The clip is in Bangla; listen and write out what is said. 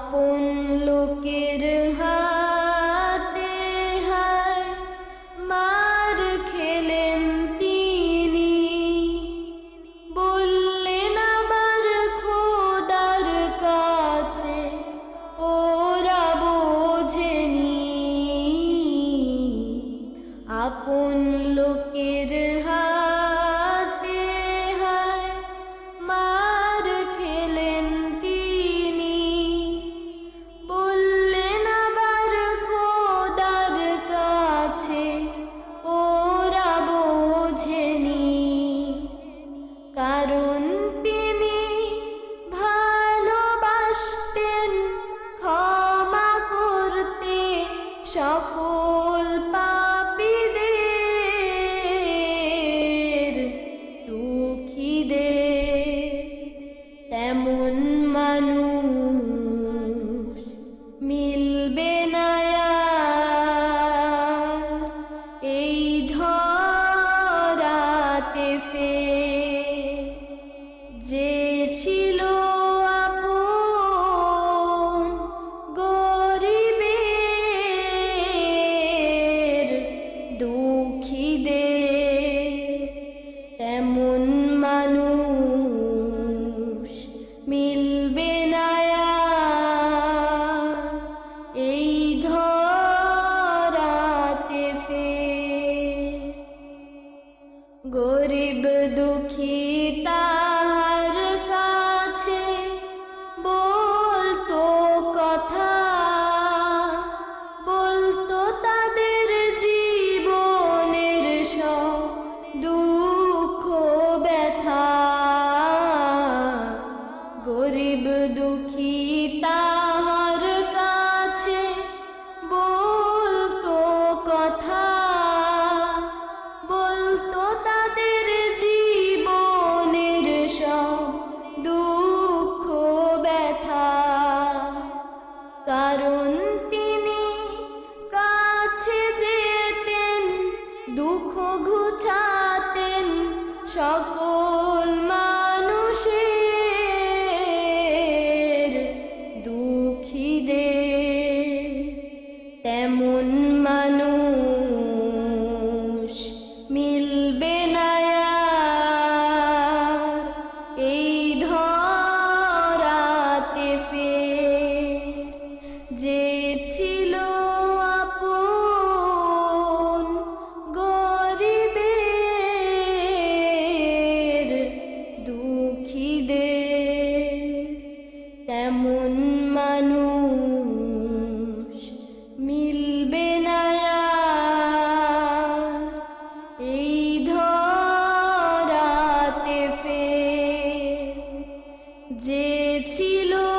আপন লোকের হাতে হায়, মার খেলেন তিনি। বললেন, আমার খোদার কাছে ওরা বোঝেনি। আপন লোকের হাত সকল পাপিদের দুঃখীদের তেমন মানুষ মিলবে না এই ধরাতে ফের দুঃখিতা এমন যে ছিল